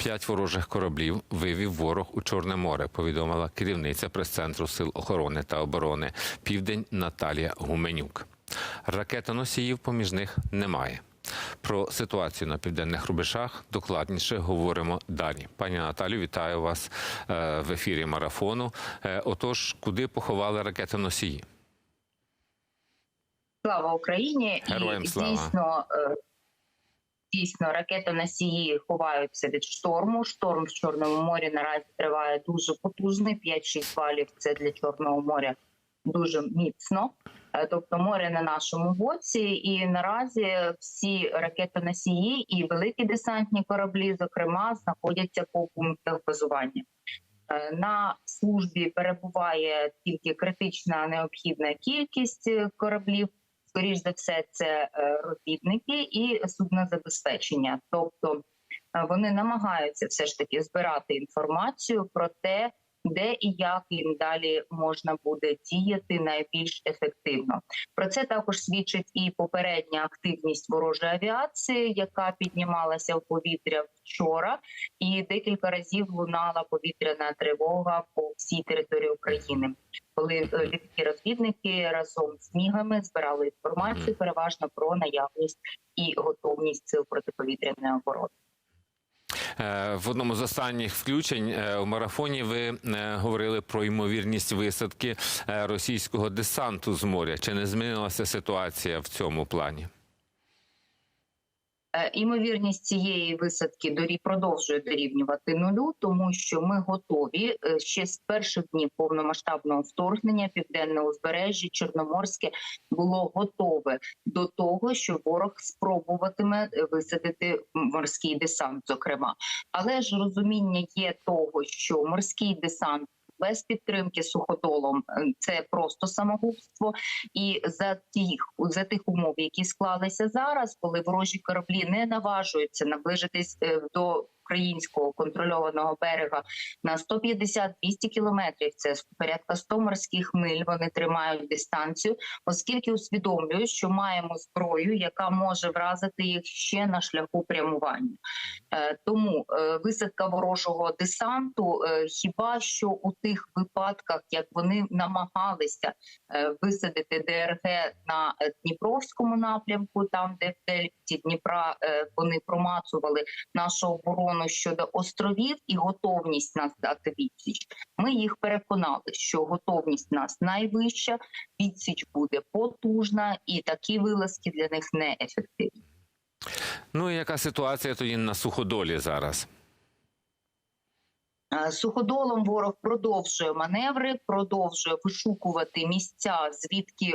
П'ять ворожих кораблів вивів ворог у Чорне море. Повідомила керівниця прес-центру сил охорони та оборони Південь Наталія Гуменюк. Ракетоносіїв поміж них немає. Про ситуацію на південних рубежах докладніше говоримо далі. Пані Наталю, вітаю вас е, в ефірі марафону. Е, Отож, куди поховали ракетоносії? Слава Україні! Героям і слава. дійсно, е, дійсно ракетоносії ховаються від шторму. Шторм в Чорному морі наразі триває дуже потужний. 5-6 балів це для Чорного моря дуже міцно. Е, Тобто море на нашому боці, і наразі всі ракетоносії і великі десантні кораблі, зокрема, знаходяться по пунктах базування. Е, На службі перебуває тільки критична необхідна кількість кораблів. Скоріш за все, це робітники розвідники і суднозабезпечення. Тобто е, вони намагаються все ж таки збирати інформацію про те, де і як їм далі можна буде діяти найбільш ефективно. Про це також свідчить і попередня активність ворожої авіації, яка піднімалася в повітря вчора, і декілька разів лунала повітряна тривога по всій території України, коли е, літаки-розвідники разом з мігами збирали інформацію переважно про наявність і готовність сил протиповітряної оборони. Е, В одному з останніх включень е, у марафоні ви е, говорили про ймовірність висадки російського десанту з моря. Чи не змінилася ситуація в цьому плані? Е, Імовірність цієї висадки дорі продовжує дорівнювати нулю, тому що ми готові е, ще з перших днів повномасштабного вторгнення. Південне узбережжя Чорноморське було готове до того, що ворог спробуватиме е, висадити морський десант. Зокрема, але ж розуміння є того, що морський десант. Без підтримки суходолом е, це просто самогубство, і за тих за тих умов, які склалися зараз, коли ворожі кораблі не наважуються наближитись е, до українського контрольованого берега на 150-200 кілометрів. Це порядка 100 морських миль. Вони тримають дистанцію, оскільки усвідомлюють, що маємо зброю, яка може вразити їх ще на шляху прямування. Е, Тому е, висадка ворожого десанту, е, хіба що у тих випадках, як вони намагалися висадити ДРГ на Дніпровському напрямку, там де в дельті Дніпра вони промацували нашу оборону щодо островів і готовність нас дати відсіч. Ми їх переконали, що готовність нас найвища, відсіч буде потужна, і такі вилазки для них неефективні. Ну і яка ситуація тоді на суходолі зараз? Суходолом ворог продовжує маневри, продовжує вишукувати місця, звідки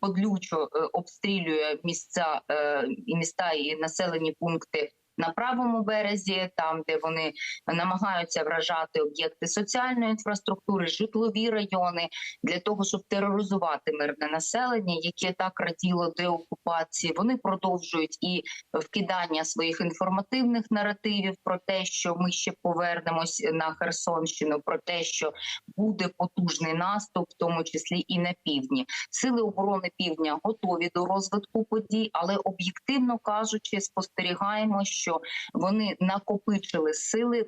подлючо е, обстрілює місця е, і міста і населені пункти. На правому березі, там де вони намагаються вражати об'єкти соціальної інфраструктури, житлові райони для того, щоб тероризувати мирне населення, яке так раділо деокупації. Вони продовжують і вкидання своїх інформативних наративів про те, що ми ще повернемось на Херсонщину, про те, що буде потужний наступ, в тому числі і на півдні. Сили оборони півдня готові до розвитку подій, але об'єктивно кажучи, спостерігаємо, що вони накопичили сили,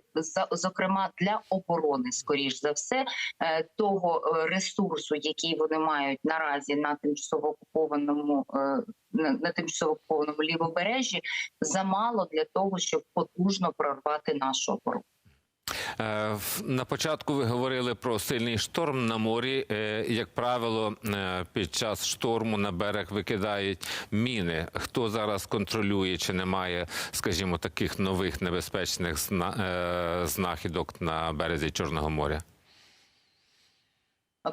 зокрема для оборони, скоріш за все, е, того е, ресурсу, який вони мають наразі на тимчасово окупованому е, на тимчасово окупованому лівобережжі, замало для того, щоб потужно прорвати нашу оборону. Е, На початку ви говорили про сильний шторм на морі. Е, Як правило, е, під час шторму на берег викидають міни. Хто зараз контролює, чи немає, скажімо, таких нових небезпечних знахідок на березі Чорного моря?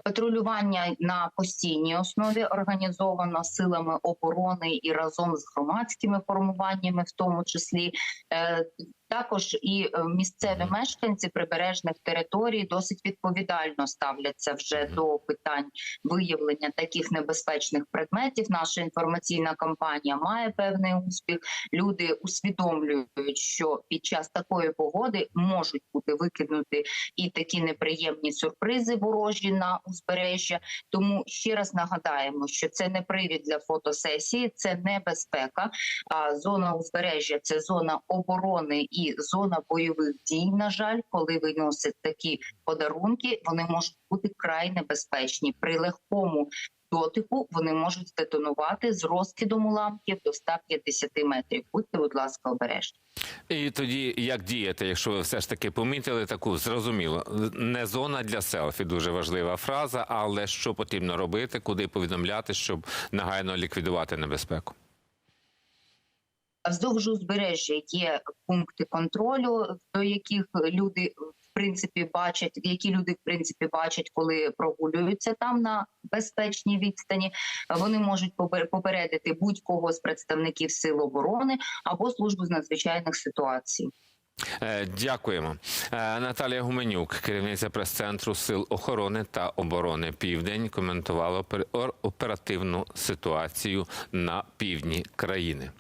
Патрулювання на постійній основі організовано силами оборони і разом з громадськими формуваннями, в тому числі Е, також і е, місцеві мешканці прибережних територій досить відповідально ставляться вже до питань виявлення таких небезпечних предметів. Наша інформаційна кампанія має певний успіх. Люди усвідомлюють, що під час такої погоди можуть бути викинути і такі неприємні сюрпризи ворожі на узбережжя. Тому ще раз нагадаємо, що це не привід для фотосесії, це небезпека. А зона узбережжя це зона оборони і зона бойових дій. На жаль, коли виносять такі подарунки, вони можуть бути край небезпечні при легкому. Дотику вони можуть здетонувати з розкидом уламків до 150 метрів. Будьте, будь ласка, обережні. І тоді як діяти, якщо ви все ж таки помітили таку зрозуміло, не зона для селфі, дуже важлива фраза, але що потрібно робити, куди повідомляти, щоб негайно ліквідувати небезпеку? Вздовж узбережжя є пункти контролю, до яких люди принципі бачать, які люди в принципі бачать, коли прогулюються там на безпечній відстані. Вони можуть попер- попередити будь-кого з представників сил оборони або службу з надзвичайних ситуацій. Е, Дякуємо. Е, Наталія Гуменюк, керівниця прес-центру Сил охорони та оборони Південь, коментувала опер- оперативну ситуацію на півдні країни.